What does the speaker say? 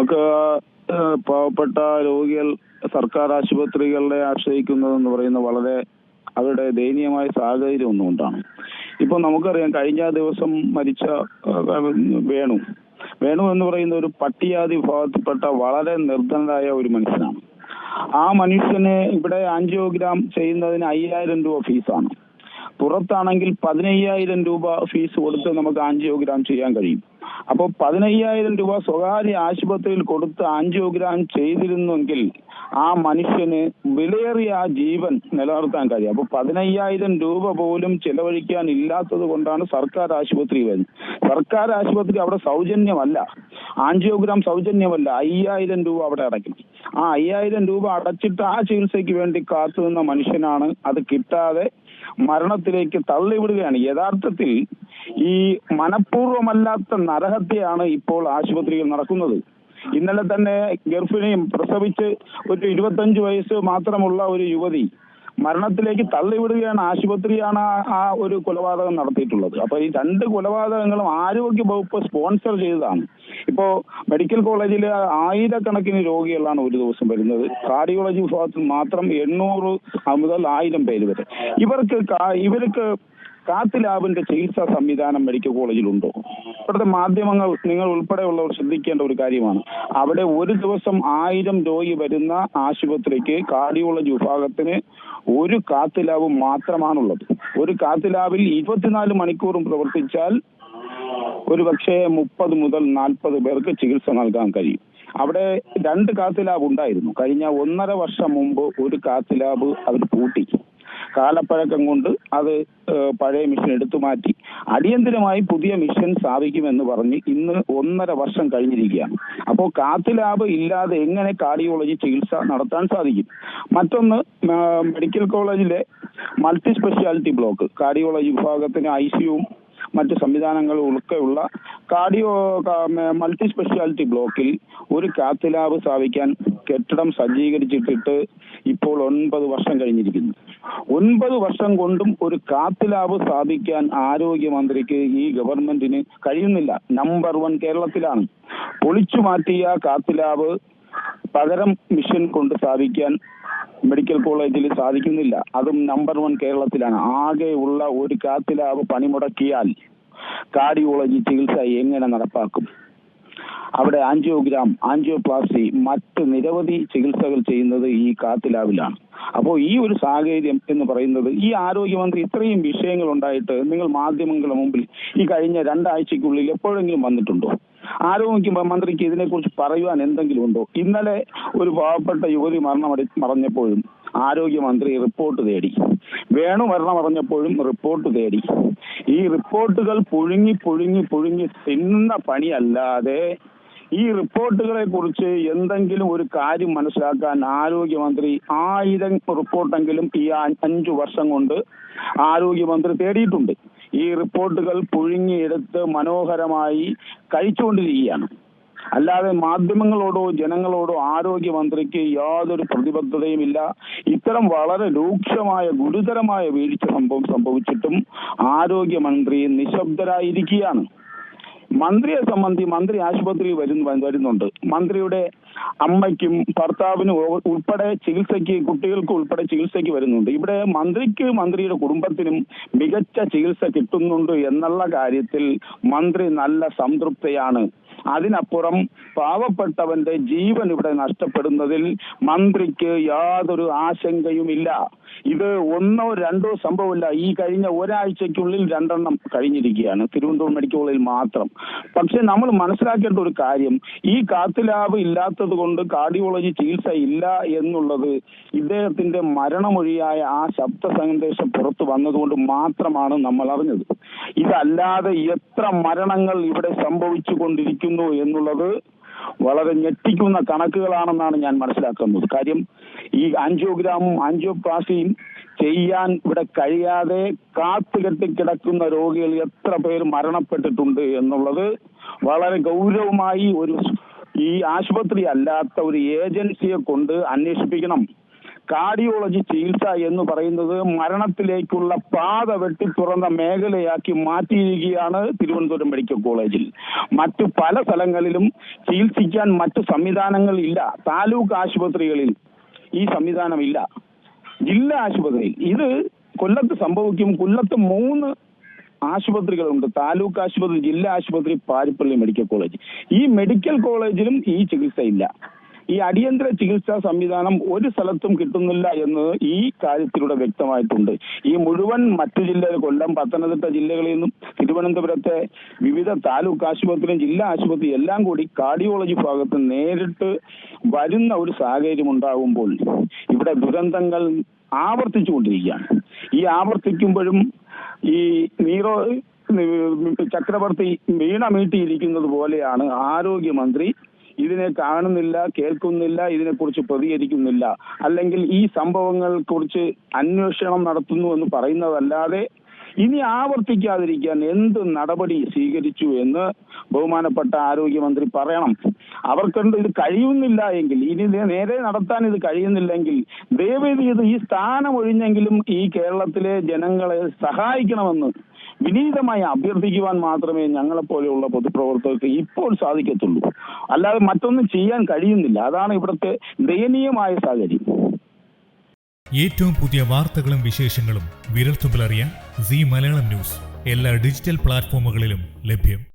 നമുക്ക് പാവപ്പെട്ട രോഗികൾ സർക്കാർ ആശുപത്രികളെ ആശ്രയിക്കുന്നതെന്ന് പറയുന്ന വളരെ അവരുടെ ദയനീയമായ സാഹചര്യം ഒന്നുകൊണ്ടാണ്. ഇപ്പൊ നമുക്കറിയാം കഴിഞ്ഞ ദിവസം മരിച്ച വേണു. വേണു എന്ന് പറയുന്ന ഒരു പട്ടിയാതി വിഭാഗത്തിൽപ്പെട്ട വളരെ നിർധനരായ ഒരു മനുഷ്യനാണ്. ആ മനുഷ്യന് ഇവിടെ ആൻജിയോഗ്രാം ചെയ്യുന്നതിന് അയ്യായിരം രൂപ ഫീസാണ്. പുറത്താണെങ്കിൽ പതിനയ്യായിരം രൂപ ഫീസ് കൊടുത്ത് നമുക്ക് ആൻജിയോഗ്രാം ചെയ്യാൻ കഴിയും. അപ്പോൾ പതിനയ്യായിരം രൂപ സ്വകാര്യ ആശുപത്രിയിൽ കൊടുത്ത് ആൻജിയോഗ്രാം ചെയ്തിരുന്നെങ്കിൽ ആ മനുഷ്യന് വിലയേറിയ ആ ജീവൻ നിലനിർത്താൻ കഴിയും. അപ്പോൾ പതിനയ്യായിരം രൂപ പോലും ചെലവഴിക്കാൻ ഇല്ലാത്തത് കൊണ്ടാണ് സർക്കാർ ആശുപത്രി വരുന്നത്. സർക്കാർ ആശുപത്രി അവിടെ സൗജന്യമല്ല. ആൻജിയോഗ്രാം സൗജന്യമല്ല. അയ്യായിരം രൂപ അവിടെ അടയ്ക്കണം. ആ അയ്യായിരം രൂപ അടച്ചിട്ട് ആ ചികിത്സയ്ക്ക് വേണ്ടി കാത്തു നിന്ന മനുഷ്യനാണ്. അത് കിട്ടാതെ മരണത്തിലേക്ക് തള്ളിവിടുകയാണ്. യഥാർത്ഥത്തിൽ ഈ മനഃപൂർവമല്ലാത്ത നരഹത്യയാണ് ഇപ്പോൾ ആശുപത്രിയിൽ നടക്കുന്നത്. ഇന്നലെ തന്നെ ഗർഭിണിയും പ്രസവിച്ച് ഒരു ഇരുപത്തഞ്ച് വയസ്സ് മാത്രമുള്ള ഒരു യുവതി മരണത്തിലേക്ക് തള്ളിവിടുകയാണ് ആശുപത്രിയാണ് ആ- ഒരു കൊലപാതകം നടത്തിയിട്ടുള്ളത്. അപ്പൊ ഈ രണ്ട് കൊലപാതകങ്ങളും ആരോഗ്യ വകുപ്പ് സ്പോൺസർ ചെയ്തതാണ്. ഇപ്പോ മെഡിക്കൽ കോളേജിൽ ആയിരക്കണക്കിന് രോഗികളാണ് ഒരു ദിവസം വരുന്നത്. കാർഡിയോളജി വിഭാഗത്തിൽ മാത്രം എണ്ണൂറ് മുതൽ ആയിരം പേര് വരെ. ഇവർക്ക് ഇവർക്ക് കാത്ത് ലാബിന്റെ ചികിത്സാ സംവിധാനം മെഡിക്കൽ കോളേജിലുണ്ടോ? ഇവിടുത്തെ മാധ്യമങ്ങൾ നിങ്ങൾ ഉൾപ്പെടെയുള്ളവർ ശ്രദ്ധിക്കേണ്ട ഒരു കാര്യമാണ്. അവിടെ ഒരു ദിവസം ആയിരം രോഗി വരുന്ന ആശുപത്രിക്ക് കാർഡിയോളജി വിഭാഗത്തിന് ഒരു കാത്ത് ലാബ് മാത്രമാണുള്ളത്. ഒരു കാത്ത് ലാബിൽ ഇരുപത്തിനാല് മണിക്കൂറും പ്രവർത്തിച്ചാൽ ഒരു പക്ഷേ മുപ്പത് മുതൽ നാൽപ്പത് പേർക്ക് ചികിത്സ നൽകാൻ കഴിയും. അവിടെ രണ്ട് കാത്ത് ലാബ് ഉണ്ടായിരുന്നു. കഴിഞ്ഞ ഒന്നര വർഷം മുമ്പ് ഒരു കാത്ത് ലാബ് അവർ പൂട്ടി. കാലപ്പഴക്കം കൊണ്ട് അത് പഴയ മിഷൻ എടുത്തു മാറ്റി. അടിയന്തരമായി പുതിയ മിഷൻ സ്ഥാപിക്കുമെന്ന് പറഞ്ഞ് ഇന്ന് ഒന്നര വർഷം കഴിഞ്ഞിരിക്കുകയാണ്. അപ്പോൾ കാത്ത് ലാബ് ഇല്ലാതെ എങ്ങനെ കാർഡിയോളജി ചികിത്സ നടത്താൻ സാധിക്കും? മറ്റൊന്ന് മെഡിക്കൽ കോളേജിലെ മൾട്ടി സ്പെഷ്യാലിറ്റി ബ്ലോക്ക്. കാർഡിയോളജി വിഭാഗത്തിന് ഐ സിയുവും മറ്റ് സംവിധാനങ്ങൾ ഉൾപ്പെടെയുള്ള കാർഡിയോ മൾട്ടി സ്പെഷ്യാലിറ്റി ബ്ലോക്കിൽ ഒരു കാത്ത് ലാബ് സ്ഥാപിക്കാൻ കെട്ടിടം സജ്ജീകരിച്ചിട്ടിട്ട് ഇപ്പോൾ ഒൻപത് വർഷം കഴിഞ്ഞിരിക്കുന്നു. ഒൻപത് വർഷം കൊണ്ടും ഒരു കാത്ത് ലാബ് സ്ഥാപിക്കാൻ ആരോഗ്യമന്ത്രിക്ക് ഈ ഗവൺമെന്റിന് കഴിയുന്നില്ല. നമ്പർ വൺ കേരളത്തിലാണ്. പൊളിച്ചു മാറ്റിയ കാത്ത് ലാബ് പകരം മിഷൻ കൊണ്ട് സ്ഥാപിക്കാൻ മെഡിക്കൽ കോളേജിൽ സാധിക്കുന്നില്ല. അതും നമ്പർ വൺ കേരളത്തിലാണ്. ആകെ ഉള്ള ഒരു കാത്തിലാവ് പണിമുടക്കിയാൽ കാർഡിയോളജി ചികിത്സ എങ്ങനെ നടപ്പാക്കും? അവിടെ ആൻജിയോഗ്രാം ആൻജിയോപ്ലാസ്റ്റി മറ്റ് നിരവധി ചികിത്സകൾ ചെയ്യുന്നത് ഈ കാത്തിലാവിലാണ്. അപ്പോൾ ഈ ഒരു സാഹചര്യം എന്ന് പറയുന്നത് ഈ ആരോഗ്യമന്ത്രി ഇത്രയും വിഷയങ്ങൾ ഉണ്ടായിട്ട് നിങ്ങൾ മാധ്യമങ്ങളുടെ മുമ്പിൽ ഈ കഴിഞ്ഞ രണ്ടാഴ്ചക്കുള്ളിൽ എപ്പോഴെങ്കിലും വന്നിട്ടുണ്ടോ? ആരോഗ്യ മന്ത്രിക്ക് ഇതിനെക്കുറിച്ച് പറയുവാൻ എന്തെങ്കിലും ഉണ്ടോ ഇന്നലെ ഒരു പാവപ്പെട്ട യുവതി മരണമട മറഞ്ഞപ്പോഴും ആരോഗ്യമന്ത്രി റിപ്പോർട്ട് തേടി. വേണു മരണം അറിഞ്ഞപ്പോഴും റിപ്പോർട്ട് തേടി. ഈ റിപ്പോർട്ടുകൾ പുഴുങ്ങി പുഴുങ്ങി പുഴുങ്ങി തിന്നുന്ന പണിയല്ലാതെ ഈ റിപ്പോർട്ടുകളെ കുറിച്ച് എന്തെങ്കിലും ഒരു കാര്യം മനസ്സിലാക്കാൻ ആരോഗ്യമന്ത്രി ആയിരം റിപ്പോർട്ടെങ്കിലും ഈ അഞ്ചു വർഷം കൊണ്ട് ആരോഗ്യമന്ത്രി തേടിയിട്ടുണ്ട്. ഈ റിപ്പോർട്ടുകൾ പുഴുങ്ങിയെടുത്ത് മനോഹരമായി കഴിച്ചുകൊണ്ടിരിക്കുകയാണ്. അല്ലാതെ മാധ്യമങ്ങളോടോ ജനങ്ങളോടോ ആരോഗ്യമന്ത്രിക്ക് യാതൊരു പ്രതിബദ്ധതയും ഇല്ല. ഇത്തരം വളരെ രൂക്ഷമായ ഗുരുതരമായ വീഴ്ച സംഭവം സംഭവിച്ചിട്ടും ആരോഗ്യമന്ത്രി നിശബ്ദരായിരിക്കുകയാണ്. മന്ത്രിയെ സംബന്ധി മന്ത്രി ആശുപത്രിയിൽ വരുന്നു വരുന്നുണ്ട്. മന്ത്രിയുടെ അമ്മയ്ക്കും ഭർത്താവിനും ഉൾപ്പെടെ ചികിത്സയ്ക്ക് കുട്ടികൾക്ക് ഉൾപ്പെടെ ചികിത്സയ്ക്ക് വരുന്നുണ്ട്. ഇവിടെ മന്ത്രിക്ക് മന്ത്രിയുടെ കുടുംബത്തിനും മികച്ച ചികിത്സ കിട്ടുന്നുണ്ട് എന്നുള്ള കാര്യത്തിൽ മന്ത്രി നല്ല സംതൃപ്തയാണ്. അതിനപ്പുറം പാവപ്പെട്ടവന്റെ ജീവൻ ഇവിടെ നഷ്ടപ്പെടുന്നതിൽ മന്ത്രിക്ക് യാതൊരു ആശങ്കയുമില്ല. ഇത് ഒന്നോ രണ്ടോ സംഭവമില്ല. ഈ കഴിഞ്ഞ ഒരാഴ്ചയ്ക്കുള്ളിൽ രണ്ടെണ്ണം കഴിഞ്ഞിരിക്കുകയാണ്. തിരുവനന്തപുരം മെഡിക്കൽ കോളേജിൽ മാത്രം. പക്ഷെ നമ്മൾ മനസ്സിലാക്കേണ്ട ഒരു കാര്യം ഈ കാത്ത് ലാബ് ഇല്ലാത്തത് കൊണ്ട് കാർഡിയോളജി ചികിത്സ ഇല്ല എന്നുള്ളത് ഇദ്ദേഹത്തിന്റെ മരണമൊഴിയായ ആ ശബ്ദ സന്ദേശം പുറത്തു വന്നതുകൊണ്ട് മാത്രമാണ് നമ്മൾ അറിഞ്ഞത്. ഇതല്ലാതെ എത്ര മരണങ്ങൾ ഇവിടെ സംഭവിച്ചു കൊണ്ടിരിക്കുന്നു എന്നുള്ളത് വളരെ ഞെട്ടിക്കുന്ന കണക്കുകളാണെന്നാണ് ഞാൻ മനസ്സിലാക്കുന്നത്. കാര്യം ഈ ആൻജിയോഗ്രാമും ആൻജിയോപ്ലാസ്റ്റിയും ചെയ്യാൻ ഇവിടെ കഴിയാതെ കാത്തുകെട്ടി കിടക്കുന്ന രോഗികൾ എത്ര പേർ മരണപ്പെട്ടിട്ടുണ്ട് എന്നുള്ളത് വളരെ ഗൗരവമായി ഒരു ഈ ആശുപത്രി അല്ലാത്ത ഒരു ഏജൻസിയെ കൊണ്ട് അന്വേഷിപ്പിക്കണം. കാർഡിയോളജി ചികിത്സ എന്ന് പറയുന്നത് മരണത്തിലേക്കുള്ള പാത വെട്ടി തുറന്ന മേഖലയാക്കി മാറ്റിയിരിക്കുകയാണ് തിരുവനന്തപുരം മെഡിക്കൽ കോളേജിൽ. മറ്റു പല സ്ഥലങ്ങളിലും ചികിത്സിക്കാൻ മറ്റു സംവിധാനങ്ങൾ ഇല്ല. താലൂക്ക് ആശുപത്രികളിൽ ഈ സംവിധാനമില്ല ജില്ലാ ആശുപത്രിയിൽ. ഇത് കൊല്ലത്ത് സംഭവിക്കും. കൊല്ലത്ത് മൂന്ന് ആശുപത്രികളുണ്ട്. താലൂക്ക് ആശുപത്രി ജില്ലാ ആശുപത്രി പാരിപ്പള്ളി മെഡിക്കൽ കോളേജ്. ഈ മെഡിക്കൽ കോളേജിലും ഈ ചികിത്സയില്ല. ഈ അടിയന്തര ചികിത്സാ സംവിധാനം ഒരു സ്ഥലത്തും കിട്ടുന്നില്ല എന്ന് ഈ കാര്യത്തിലൂടെ വ്യക്തമായിട്ടുണ്ട്. ഈ മുഴുവൻ മറ്റു ജില്ലകൾ കൊല്ലം പത്തനംതിട്ട ജില്ലകളിൽ നിന്നും തിരുവനന്തപുരത്തെ വിവിധ താലൂക്ക് ആശുപത്രിയും ജില്ലാ ആശുപത്രി എല്ലാം കൂടി കാർഡിയോളജി ഭാഗത്ത് നേരിട്ട് വരുന്ന ഒരു സാഹചര്യം ഉണ്ടാകുമ്പോൾ ഇവിടെ ദുരന്തങ്ങൾ ആവർത്തിച്ചുകൊണ്ടിരിക്കുകയാണ്. ഈ ആവർത്തിക്കുമ്പോഴും ഈ നീറോ ചക്രവർത്തി വീണ മീട്ടിയിരിക്കുന്നത് പോലെയാണ് ആരോഗ്യമന്ത്രി ഇതിനെ കാണുന്നില്ല കേൾക്കുന്നില്ല ഇതിനെക്കുറിച്ച് പ്രതികരിക്കുന്നില്ല. അല്ലെങ്കിൽ ഈ സംഭവങ്ങൾ കുറിച്ച് അന്വേഷണം നടത്തുന്നു എന്ന് പറയുന്നതല്ലാതെ ഇനി ആവർത്തിക്കാതിരിക്കാൻ എന്ത് നടപടി സ്വീകരിച്ചു എന്ന് ബഹുമാനപ്പെട്ട ആരോഗ്യമന്ത്രി പറയണം. അവർക്കുണ്ട് ഇത് കഴിയുന്നില്ല എങ്കിൽ ഇനി നേരെ നടത്താൻ ഇത് കഴിയുന്നില്ലെങ്കിൽ ദയവേദി ഇത് ഈ സ്ഥാനം ഒഴിഞ്ഞെങ്കിലും ഈ കേരളത്തിലെ ജനങ്ങളെ സഹായിക്കണമെന്ന് വിനീതമായി അഭ്യർത്ഥിക്കുവാൻ മാത്രമേ ഞങ്ങളെപ്പോലെയുള്ള പൊതുപ്രവർത്തകർക്ക് ഇപ്പോൾ സാധിക്കത്തുള്ളൂ. അല്ലാതെ മറ്റൊന്നും ചെയ്യാൻ കഴിയുന്നില്ല. അതാണ് ഇവിടുത്തെ ദയനീയമായ സാഹചര്യം. ഏറ്റവും പുതിയ വാർത്തകളും വിശേഷങ്ങളും വിരൽത്തുമ്പിലറിയാൻ സി മലയാളം ന്യൂസ്. എല്ലാ ഡിജിറ്റൽ പ്ലാറ്റ്ഫോമുകളിലും ലഭ്യം.